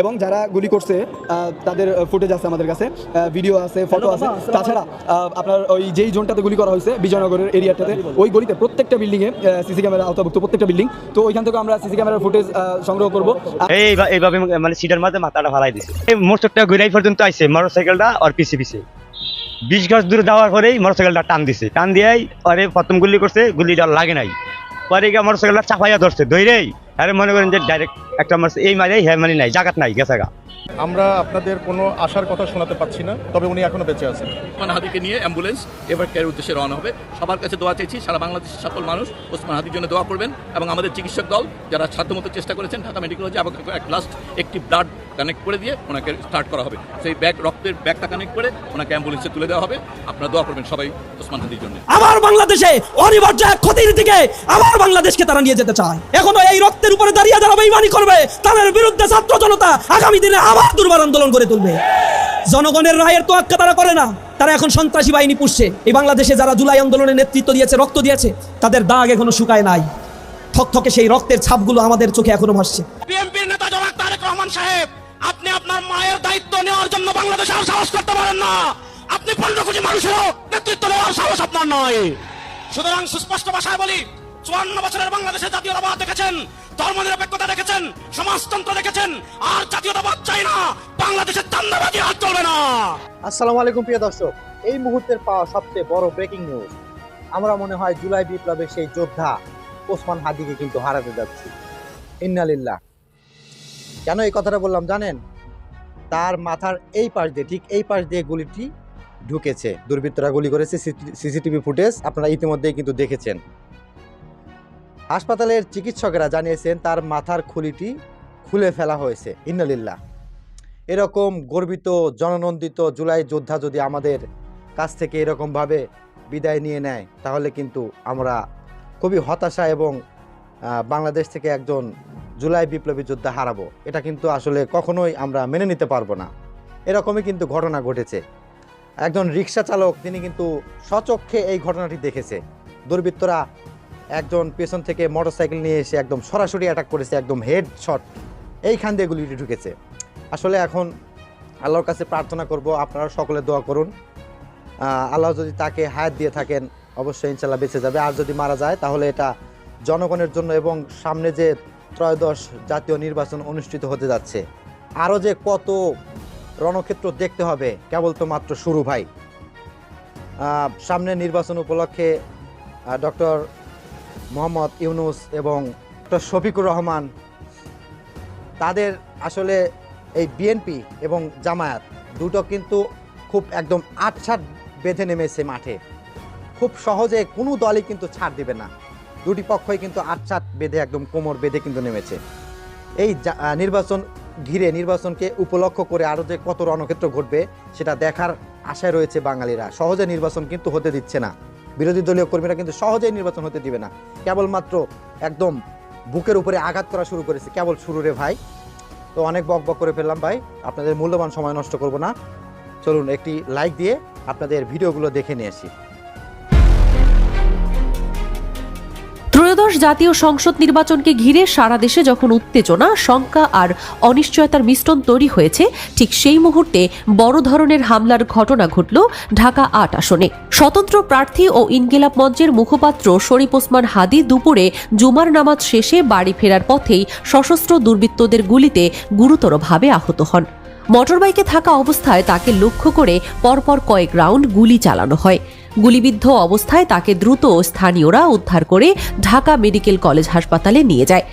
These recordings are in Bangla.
এবং যারা গুলি করছে আহ, তাদের ফুটেজ আছে আমাদের কাছে ভিডিও আছে ফটো আছে। তাছাড়া আপনার ওই যেই জোনটাতে গুলি করা হয়েছে বিজয়নগরের এরিয়াটাতে ওই গলিতে প্রত্যেকটা বিল্ডিংয়ে সিসি ক্যামেরা আওতাভুক্ত প্রত্যেকটা বিল্ডিং তো ওইখান থেকে আমরা সিসি ক্যামেরার ফুটেজ সংগ্রহ করব। এই এইভাবে মানে সিটের মাঝে মাথাটা ফালাই দিছে। এই মোটরটা ঘুরাই পর্যন্ত আইছে মোটরসাইকেলটা আর পিছে পিছে। বিশ গজ দূরে যাওয়ার পরেই মোটরসাইকেলটা টান দিছে। টান দিয়াই আরে প্রথম গুলি করছে গুলিটা লাগে নাই। পরে গিয়ে মোটরসাইকেলটা চাপাইয়া ধরছে ধরেই আরে মনে করেন যে ডাইরেক্ট একটা মারছে এই মারে হ্যাঁ মানে নাই জাগাত নাই গেছে গা। আমরা আপনাদের কোনো আশার কথা শোনাতে পাচ্ছি না তবে উনি এখনও বেঁচে আছেন। ওসমান হাদিকে নিয়ে অ্যাম্বুলেন্স এবার কেয়ার উদ্দেশ্যে রওনা হবে। সবার কাছে দোয়া চাইছি সারা বাংলাদেশের সকল মানুষ ওসমান হাদির জন্য দোয়া করবেন এবং আমাদের চিকিৎসক দল যারা সাধ্যমতো চেষ্টা করেছেন ঢাকা মেডিকেল কলেজে আবার এক লাস্ট একটি ব্লাড কানেক্ট করে দিয়ে ওনাকে স্টার্ট করা হবে। সেই ব্যাগ রক্তের ব্যাগটা কানেক্ট করে ওনাকে অ্যাম্বুলেন্সে তুলে দেওয়া হবে। আপনারা দোয়া করবেন সবাই ওসমান হাদির জন্য। আবার বাংলাদেশে অনিবার্য এক ক্ষতির দিকে আবার বাংলাদেশকে তারা নিয়ে যেতে চায়। এখনও এই রক্তের উপরে দাঁড়িয়ে যারা বেইমানি করবে তাদের বিরুদ্ধে ছাত্র জনতা আগামী দিনে আবার দুর্বার আন্দোলন করে তুলবে। জনগণের রায়ের তো আক্কা তারা করে না। তারা এখন সন্ত্রাসী বাহিনী পুষছে। এই বাংলাদেশে যারা জুলাই আন্দোলনে নেতৃত্ব দিয়েছে, রক্ত দিয়েছে, তাদের দাগ এখনও শুকায় নাই। থকথকে সেই রক্তের ছাপগুলো আমাদের চোখে এখনও ভাসছে। বিএনপির নেতা জনাব তারেক রহমান সাহেব, আপনি আপনার মায়ের দায়িত্ব নেওয়ার জন্য বাংলাদেশে আর সাহস করতে পারেন না। আপনি পনেরো কোটি মানুষেরও নেতৃত্ব নেওয়ার সাহস আপনার নয় সুতরাং সুস্পষ্ট ভাষায় বলি, চুয়ান্ন বছরের বাংলাদেশে জাতীয়তাবাদ দেখেছেন। ধর্মনিরপেক্ষতা দেখেছেন, সমাজতন্ত্র দেখেছেন, আর জাতীয়তাবাদ চাই না। বাংলাদেশের চান্দাবাজি আর চলবে না। আসসালামু আলাইকুম প্রিয় দর্শক, এই মুহূর্তের পাওয়া সবচেয়ে বড় ব্রেকিং নিউজ আমরা মনে হয় জুলাই বিপ্লবের সেই যোদ্ধা ওসমান হাদিকে কিন্তু হারাতে যাচ্ছি। ইন্নালিল্লাহ। কেন এই কথাটা বললাম জানেন? তার মাথার এই পাশ দিয়ে, ঠিক এই পাশ দিয়ে গুলিটি ঢুকেছে। দুর্বৃত্তরা গুলি করেছে সিসিটিভি ফুটেজ আপনারা ইতিমধ্যেই কিন্তু দেখেছেন। হাসপাতালের চিকিৎসকেরা জানিয়েছেন তার মাথার খুলিটি খুলে ফেলা হয়েছে। ইন্নালিল্লাহ। এরকম গর্বিত, জননন্দিত জুলাই যোদ্ধা যদি আমাদের কাছ থেকে এরকমভাবে বিদায় নিয়ে নেয়, তাহলে কিন্তু আমরা খুবই হতাশা এবং বাংলাদেশ থেকে একজন জুলাই বিপ্লবী যোদ্ধা হারাবো। এটা কিন্তু আসলে কখনোই আমরা মেনে নিতে পারব না। এরকমই কিন্তু ঘটনা ঘটেছে। একজন রিক্সা চালক তিনি কিন্তু সচক্ষে এই ঘটনাটি দেখেছে। দুর্বৃত্তরা একজন পেছন থেকে মোটরসাইকেল নিয়ে এসে একদম সরাসরি অ্যাটাক করেছে, একদম হেড শট এইখান দিয়ে গুলিটি ঢুকেছে। আসলে এখন আল্লাহর কাছে প্রার্থনা করব, আপনারা সকলে দোয়া করুন। আল্লাহ যদি তাকে হায়াত দিয়ে থাকেন, অবশ্যই ইনশাল্লাহ বেঁচে যাবে। আর যদি মারা যায়, তাহলে এটা জনগণের জন্য এবং সামনে যে ত্রয়োদশ জাতীয় নির্বাচন অনুষ্ঠিত হতে যাচ্ছে, আরও যে কত রণক্ষেত্র দেখতে হবে, কেবল তো মাত্র শুরু ভাই। সামনে নির্বাচন উপলক্ষে ডক্টর মোহাম্মদ ইউনুস এবং ডক্টর শফিকুর রহমান, তাদের আসলে এই বিএনপি এবং জামায়াত দুটো কিন্তু খুব একদম আটসাট বেঁধে নেমেছে মাঠে। খুব সহজে কোনো দলই কিন্তু ছাড় দিবে না। দুটি পক্ষই কিন্তু আটসাট বেঁধে একদম কোমর বেঁধে কিন্তু নেমেছে। এই নির্বাচন ঘিরে নির্বাচনকে উপলক্ষ করে আরও যে কত রণক্ষেত্র ঘটবে, সেটা দেখার আশায় রয়েছে বাঙালিরা। সহজে নির্বাচন কিন্তু হতে দিচ্ছে না। বিরোধী দলীয় কর্মীরা কিন্তু সহজেই নির্বাচন হতে দিবে না। কেবলমাত্র একদম বুকের উপরে আঘাত করা শুরু করেছে। কেবল শুরু রে ভাই। তো অনেক বক বক করে ফেললাম ভাই। আপনাদের মূল্যবান সময় নষ্ট করব না। চলুন একটি লাইক দিয়ে আপনাদের ভিডিওগুলো দেখে নিয়ে আসি। ত্রয়োদশ জাতীয় সংসদ নির্বাচনকে ঘিরে সারা দেশে যখন উত্তেজনা, শঙ্কা আর অনিশ্চয়তার মিশ্রণ তৈরি হয়েছে, ঠিক সেই মুহূর্তে বড় ধরনের হামলার ঘটনা ঘটল ঢাকা আট আসনে। স্বতন্ত্র প্রার্থী ও ইনকিলাব মঞ্চের মুখপাত্র শরীফ ওসমান হাদি দুপুরে জুমার নামাজ শেষে বাড়ি ফেরার পথেই সশস্ত্র দুর্বৃত্তদের গুলিতে গুরুতরভাবে আহত হন। মোটরবাইকে থাকা অবস্থায় তাকে লক্ষ্য করে পরপর কয়েক রাউন্ড গুলি চালানো হয়। গুলিবিদ্ধ অবস্থায় তাকে দ্রুত স্থানীয়রা উদ্ধার করে ঢাকা মেডিকেল কলেজ হাসপাতালে নিয়ে যায়।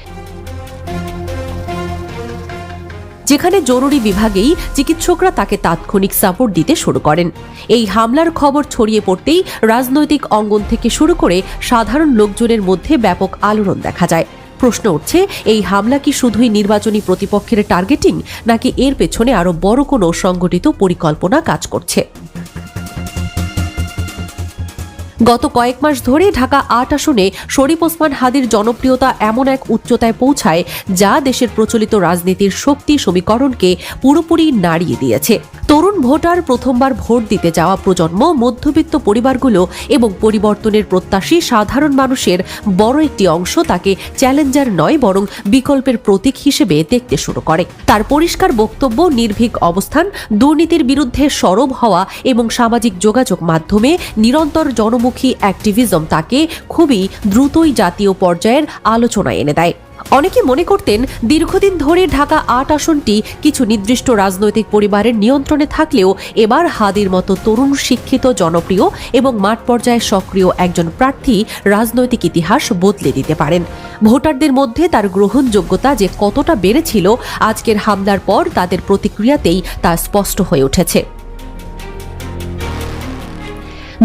যেখানে জরুরি বিভাগেই চিকিৎসকরা তাকে তাৎক্ষণিক সাপোর্ট দিতে শুরু করেন। এই হামলার খবর ছড়িয়ে পড়তেই রাজনৈতিক অঙ্গন থেকে শুরু করে সাধারণ লোকজনের মধ্যে ব্যাপক আলোড়ন দেখা যায়। প্রশ্ন উঠছে, এই হামলা কি শুধুই নির্বাচনী প্রতিপক্ষের টার্গেটিং নাকি এর পেছনে আরও বড় কোনো সংগঠিত পরিকল্পনা কাজ করছে? গত কয়েক মাস ধরে ঢাকা আট আসনে শরীফ ওসমান হাদির জনপ্রিয়তা এমন এক উচ্চতায় পৌঁছায় যা দেশের প্রচলিত রাজনীতির শক্তি সমীকরণকে পুরোপুরি নাড়িয়ে দিয়েছে। তরুণ ভোটার প্রথমবার ভোট দিতে যাওয়া প্রজন্ম, মধ্যবিত্ত পরিবারগুলো এবং পরিবর্তনের প্রত্যাশী সাধারণ মানুষের বড় একটি অংশ তাকে চ্যালেঞ্জার নয়, বরং বিকল্পের প্রতীক হিসেবে দেখতে শুরু করে। তার পরিষ্কার বক্তব্য, নির্ভীক অবস্থান, দুর্নীতির বিরুদ্ধে সরব হওয়া এবং সামাজিক যোগাযোগ মাধ্যমে নিরন্তর জনমুখী অ্যাক্টিভিজম তাকে খুবই দ্রুতই জাতীয় পর্যায়ের আলোচনায় এনে দেয়। অনেকে মনে করতেন দীর্ঘদিন ধরে ঢাকা আট আসনটি কিছু নির্দিষ্ট রাজনৈতিক পরিবারের নিয়ন্ত্রণে থাকলেও এবার হাদির মতো তরুণ, শিক্ষিত, জনপ্রিয় এবং মাঠ পর্যায়ে সক্রিয় একজন প্রার্থী রাজনৈতিক ইতিহাস বদলে দিতে পারেন। ভোটারদের মধ্যে তার গ্রহণযোগ্যতা যে কতটা বেড়েছিল, আজকের হামলার পর তাদের প্রতিক্রিয়াতেই তা স্পষ্ট হয়ে উঠেছে।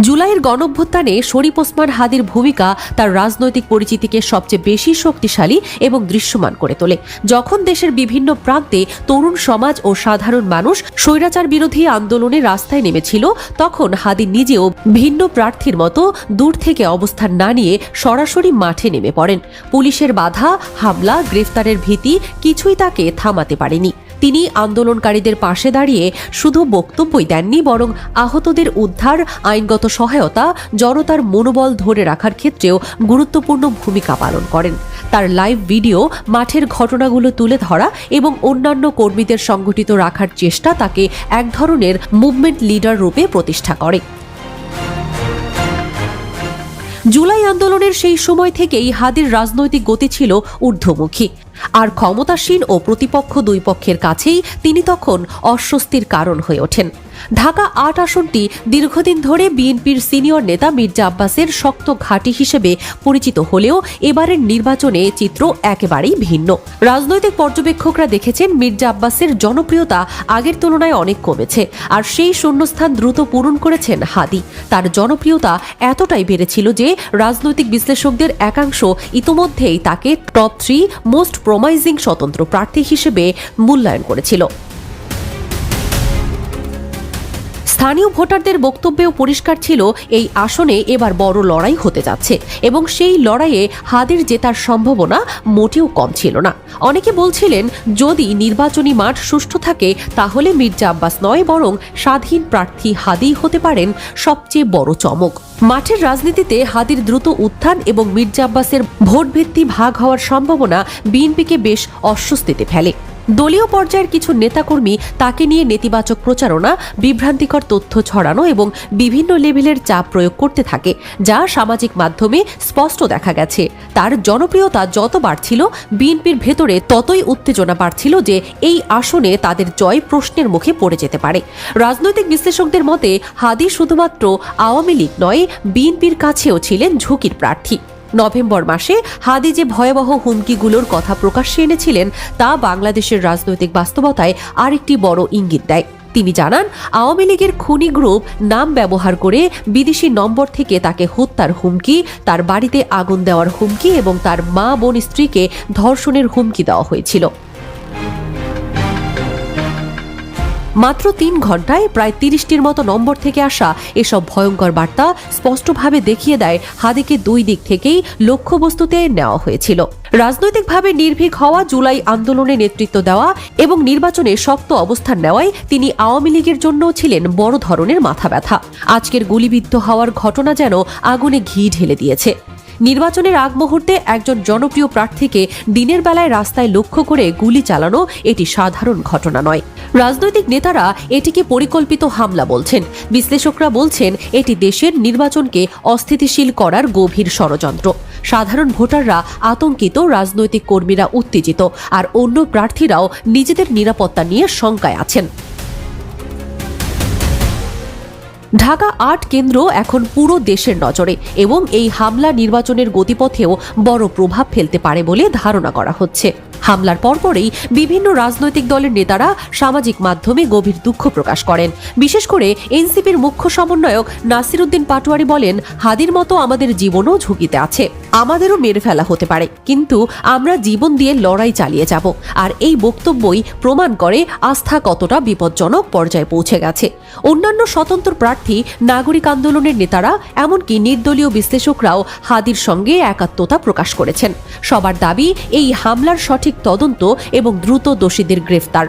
জুলাইয়ের গণঅভ্যুত্থানে শরীফ ওসমান হাদির ভূমিকা তার রাজনৈতিক পরিচিতিকে সবচেয়ে বেশি শক্তিশালী এবং দৃশ্যমান করে তোলে। যখন দেশের বিভিন্ন প্রান্তে তরুণ সমাজ ও সাধারণ মানুষ স্বৈরাচার বিরোধী আন্দোলনে রাস্তায় নেমেছিল, তখন হাদি নিজেও ভিন্ন প্রার্থীর মতো দূর থেকে অবস্থান না নিয়ে সরাসরি মাঠে নেমে পড়েন। পুলিশের বাধা, হামলা, গ্রেফতারের ভীতি কিছুই তাকে থামাতে পারেনি। তিনি আন্দোলনকারীদের পাশে দাঁড়িয়ে শুধু বক্তব্যই দেননি, বরং আহতদের উদ্ধার, আইনগত সহায়তা, জনতার মনোবল ধরে রাখার ক্ষেত্রেও গুরুত্বপূর্ণ ভূমিকা পালন করেন। তার লাইভ ভিডিও, মাঠের ঘটনাগুলো তুলে ধরা এবং অন্যান্য কর্মীদের সংগঠিত রাখার চেষ্টা তাকে এক ধরনের মুভমেন্ট লিডার রূপে প্রতিষ্ঠা করে। জুলাই আন্দোলনের সেই সময় থেকেই হাদির রাজনৈতিক গতি ছিল ঊর্ধ্বমুখী। আর ক্ষমতাসীন ও প্রতিপক্ষ দুই পক্ষের কাছেই তিনি তখন অস্বস্তির কারণ হয়ে ওঠেন। ঢাকা আট আসনটি দীর্ঘদিন ধরে বিএনপির সিনিয়র নেতা মির্জা আব্বাসের শক্ত ঘাঁটি হিসেবে পরিচিত হলেও এবারের নির্বাচনে চিত্র একেবারেই ভিন্ন। রাজনৈতিক পর্যবেক্ষকরা দেখেছেন মির্জা আব্বাসের জনপ্রিয়তা আগের তুলনায় অনেক কমেছে আর সেই শূন্যস্থান দ্রুত পূরণ করেছেন হাদি। তার জনপ্রিয়তা এতটাই বেড়েছিল যে রাজনৈতিক বিশ্লেষকদের একাংশ ইতোমধ্যেই তাকে টপ থ্রি মোস্ট প্রমাইজিং স্বতন্ত্র প্রার্থী হিসেবে মূল্যায়ন করেছিল। স্থানীয় ভোটারদের বক্তব্যেও পরিষ্কার ছিল, এই আসনে এবার বড় লড়াই হতে যাচ্ছে এবং সেই লড়াইয়ে হাদির জেতার সম্ভাবনা মোটেও কম ছিল না। অনেকে বলছিলেন, যদি নির্বাচনী মাঠ সুষ্ঠু থাকে, তাহলে মির্জা আব্বাস নয়, বরং স্বাধীন প্রার্থী হাদি হতে পারেন সবচেয়ে বড় চমক। মাঠের রাজনীতিতে হাদির দ্রুত উত্থান এবং মির্জা আব্বাসের ভোটভিত্তি ভাগ হওয়ার সম্ভাবনা বিএনপিকে বেশ অস্বস্তিতে ফেলে। দলীয় পর্যায়ের কিছু নেতাকর্মী তাকে নিয়ে নেতিবাচক প্রচারণা, বিভ্রান্তিকর তথ্য ছড়ানো এবং বিভিন্ন লেভেলের চাপ প্রয়োগ করতে থাকে, যা সামাজিক মাধ্যমে স্পষ্ট দেখা গেছে। তার জনপ্রিয়তা যত বাড়ছিল, বিএনপির ভেতরে ততই উত্তেজনা বাড়ছিল যে এই আসনে তাদের জয় প্রশ্নের মুখে পড়ে যেতে পারে। রাজনৈতিক বিশ্লেষকদের মতে, হাদি শুধুমাত্র আওয়ামী লীগ নয়, বিএনপির কাছেও ছিলেন ঝুঁকির প্রার্থী। নভেম্বর মাসে হাদি যে ভয়াবহ হুমকিগুলোর কথা প্রকাশ্যে এনেছিলেন, তা বাংলাদেশের রাজনৈতিক বাস্তবতায় আরেকটি বড় ইঙ্গিত দেয়। তিনি জানান, আওয়ামী লীগের খুনি গ্রুপ নাম ব্যবহার করে বিদেশি নম্বর থেকে তাকে হত্যার হুমকি, তার বাড়িতে আগুন দেওয়ার হুমকি এবং তার মা বোন স্ত্রীকে ধর্ষণের হুমকি দেওয়া হয়েছিল। মাত্র তিন ঘন্টায় প্রায় তিরিশটির মতো নম্বর থেকে আসা এসব ভয়ঙ্কর বার্তা স্পষ্টভাবে দেখিয়ে দেয় হাদিকে দুই দিক থেকেই লক্ষ্যবস্তুতে নেওয়া হয়েছিল। রাজনৈতিকভাবে নির্ভীক হওয়া, জুলাই আন্দোলনে নেতৃত্ব দেওয়া এবং নির্বাচনে শক্ত অবস্থান নেওয়ায় তিনি আওয়ামী লীগের জন্য ছিলেন বড় ধরনের মাথা ব্যথা। আজকের গুলিবিদ্ধ হওয়ার ঘটনা যেন আগুনে ঘি ঢেলে দিয়েছে। নির্বাচনের আগ মুহূর্তে একজন জনপ্রিয় প্রার্থীকে দিনের বেলায় রাস্তায় লক্ষ্য করে গুলি চালানো এটি সাধারণ ঘটনা নয়। রাজনৈতিক নেতারা এটিকে পরিকল্পিত হামলা বলছেন। বিশ্লেষকরা বলছেন, এটি দেশের নির্বাচনকে অস্থিতিশীল করার গভীর ষড়যন্ত্র। সাধারণ ভোটাররা আতঙ্কিত, রাজনৈতিক কর্মীরা উত্তেজিত, আর অন্য প্রার্থীরাও নিজেদের নিরাপত্তা নিয়ে শঙ্কায় আছেন। ঢাকা আট কেন্দ্র এখন পুরো দেশের নজরে এবং এই হামলা নির্বাচনের গতিপথেও বড় প্রভাব ফেলতে পারে বলে ধারণা করা হচ্ছে। হামলার পরপরেই বিভিন্ন রাজনৈতিক দলের নেতারা সামাজিক মাধ্যমে গভীর দুঃখ প্রকাশ করেন। বিশেষ করে এনসিপির মুখ্য সমন্বয়ক নাসিরুদ্দিন পাটোয়ারি বলেন, হাদির মতো আমাদের জীবনও ঝুঁকিতে আছে। আমাদেরও মেরে ফেলা হতে পারে। কিন্তু আমরা জীবন দিয়ে লড়াই চালিয়ে যাব। আর এই বক্তব্যই প্রমাণ করে আস্থা কতটা বিপজ্জনক পর্যায়ে পৌঁছে গেছে। অন্যান্য স্বতন্ত্র প্রার্থী নাগরিক আন্দোলনের নেতারা, এমনকি নির্দলীয় বিশ্লেষকরাও হাদির সঙ্গে একাত্মতা প্রকাশ করেছেন। সবার দাবি, এই হামলার সঠিক তদন্ত এবং দ্রুত দোষীদের গ্রেফতার।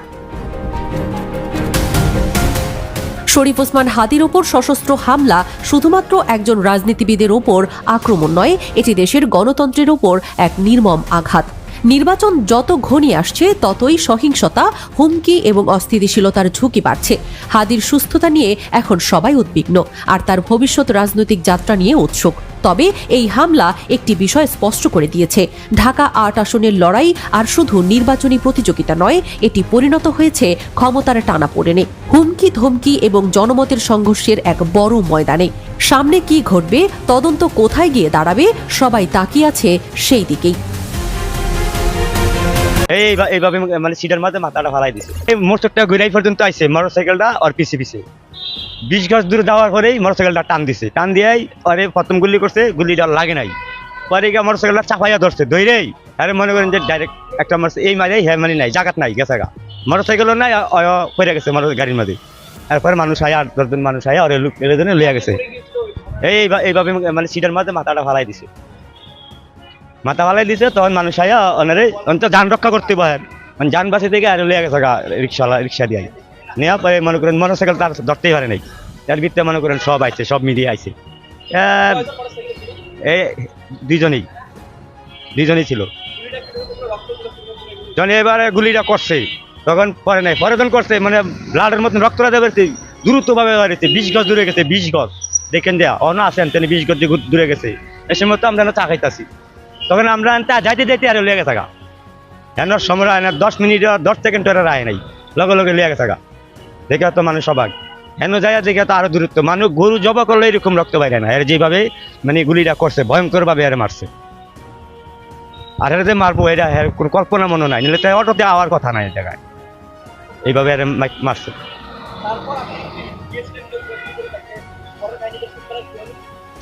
শরীফ ওসমান হাদির ওপর সশস্ত্র হামলা শুধুমাত্র একজন রাজনীতিবিদের ওপর আক্রমণ নয়, এটি দেশের গণতন্ত্রের ওপর এক নির্মম আঘাত। নির্বাচন যত ঘনিয়ে আসছে, ততই সহিংসতা, হুমকি এবং অস্থিতিশীলতার ঝুঁকি বাড়ছে। হাদির সুস্থতা নিয়ে এখন সবাই উদ্বিগ্ন, আর তার ভবিষ্যৎ রাজনৈতিক যাত্রা নিয়ে উৎসুক। তবে এই হামলা একটি বিষয় স্পষ্ট করে দিয়েছে। ঢাকা আট আসনের লড়াই আর শুধু নির্বাচনী প্রতিযোগিতা নয়, এটি পরিণত হয়েছে ক্ষমতার টানা পড়েনে। হুমকি, ধমকি এবং জনমতের সংঘর্ষের এক বড় ময়দানে। সামনে কি ঘটবে, তদন্ত কোথায় গিয়ে দাঁড়াবে, সবাই তাকিয়ে আছে সেই দিকেই। এই এইভা- এইভাবে মানে সিটের মাঝে মাথাটা ফালাই দিছে। এই মোটরটা ঘুরাই পর্যন্ত আইছে মোটর সাইকেলটা আর পিছে পিছে বিশ গজ দূরে যাওয়ার পরেই মোটর সাইকেলটা টান দিছে। টান দিয়াই আরে প্রথম গুলি করছে গুলিটা লাগে নাই। পরে গিয়ে মোটর সাইকেলটা চাপাইয়া ধরছে ধরেই আরে মনে করেন যে ডাইরেক্ট একটা মারছে এই মারে হ্যাঁ মানে নাই, জাগাত নাই, গেছে গা। মোটর সাইকেলও নাই পড়ে গেছে মোটর গাড়ির মধ্যে তারপরে মানুষ আয়া আট দশজন মানুষ আয়া ওরে এলেজনে লইয়া গেছে। এই এইভা- এইভাবে মানে সিটের মাঝে মাথাটা ফালাই দিছে। মাথা ফালাই দিছে, তখন মানুষ আয়া ওনারে অন্ত যান রক্ষা করতে পারেন যান বাসে থেকে আর লইয়া গেছে রিক্সাওয়ালা, রিক্সা দিয়ে নেওয়া পরে মনে করেন মোটর সাইকেল তার ধরতেই পারে নাই। তার ভিতরে মনে করেন সব আইছে, সব মিডিয়া আইছে। এই দুজনেই দুজনেই ছিল। যখন এবারে গুলিটা করছে, তখন পরে নাই, পরে করছে মানে ব্লাডের মতন রক্তটা দেবে দ্রুতভাবে বাড়িতে বিশ গজ দূরে গেছে, বিশ গজ। দেখেন দেয়া, অন আছেন, তিনি বিশ গজ দূরে গেছে। এ সময় তো আমরা চা খাইতাছি। তখন আমরা তা যাইতে যাইতে আর লিয়ে থাকা এনার সময় না দশ মিনিট দশ সেকেন্ড ধরে রায় নাই, লগে লগে লিয়ে থাকা দেখে তো মানুষ সবাক হেন যায় দেখে তো আরও দূরত্ব। মানুষ গরু জবা করলে এরকম রক্ত বাইরে না। এর যেভাবে মানে গুলিটা করছে ভয়ঙ্কর ভাবে এর মারছে। আর এর যে মারবো, এটা এর কোনো কল্পনা মনে নাই। নিলে তো অটোতে আওয়ার কথা নাই জায়গায়। এইভাবে এর মারছে।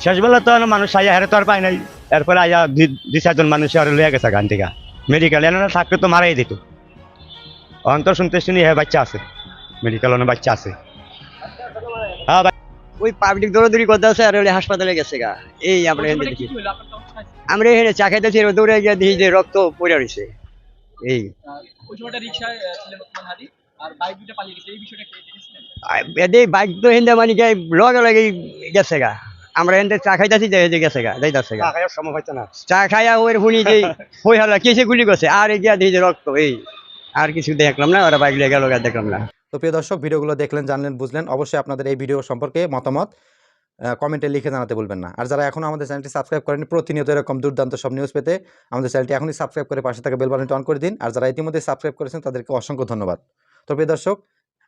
শেষবেলা তো মানুষ আইয়া হেরে তো আর পায় নাই। এরপরে আয়া দুই- চারজন মানুষ আর লইয়া গেছে গান থেকে মেডিকেল এনে থাকলে তো মারাই দিত। অন্তর শুনতে শুনি হ্যাঁ বাচ্চা আছে। মেডিকেল অনেক বাচ্চা আছে। হ্যাঁ ওই পাবলিক দৌড়াদৌড়ি করতে আছে আর ওই হাসপাতালে গেছে গা। এই আমরা এখানে দেখি। আমরা এখানে চা খাইতেছি এবার দৌড়ে গিয়ে দেখি যে রক্ত পড়ে রয়েছে এই। বাইক তো হেন্দে মানে লগে লগে গেছে গা। আমরা এখানে চা খাইতেছি যে গেছে গা যাইতাছে গা। চা হইতো না। চা খাইয়া যে হই হলো কিসে গুলি করছে? আর এগিয়ে দেখি যে রক্ত এই আর কিছু দেখলাম না ওরা বাইক লেগে গেল দেখলাম না। তো প্রিয় দর্শক ভিডিওগুলো দেখলেন জানলেন বুঝলেন অবশ্যই আপনাদের এই ভিডিও সম্পর্কে মতামত কমেন্টে লিখে জানাতে বলবেন না। আর যারা এখনও আমাদের চ্যানেলটি সাবস্ক্রাইব করেনি প্রতিনিয়ত এরকম দুর্দান্ত সব নিউজ পেতে আমাদের চ্যানেলটি এখনই সাবস্ক্রাইব করে পাশে থাকা বেল বাটনটি অন করে দিন। আর যারা ইতিমধ্যে সাবস্ক্রাইব করেছেন তাদেরকে অসংখ্য ধন্যবাদ। তো প্রিয় দর্শক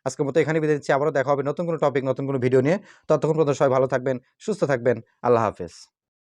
আজকের মতো এখানে বিদায় দিচ্ছি আবারও দেখা হবে নতুন কোনো টপিক নতুন কোনো ভিডিও নিয়ে। ততক্ষণ পর্যন্ত সবাই ভালো থাকবেন, সুস্থ থাকবেন। আল্লাহ হাফেজ।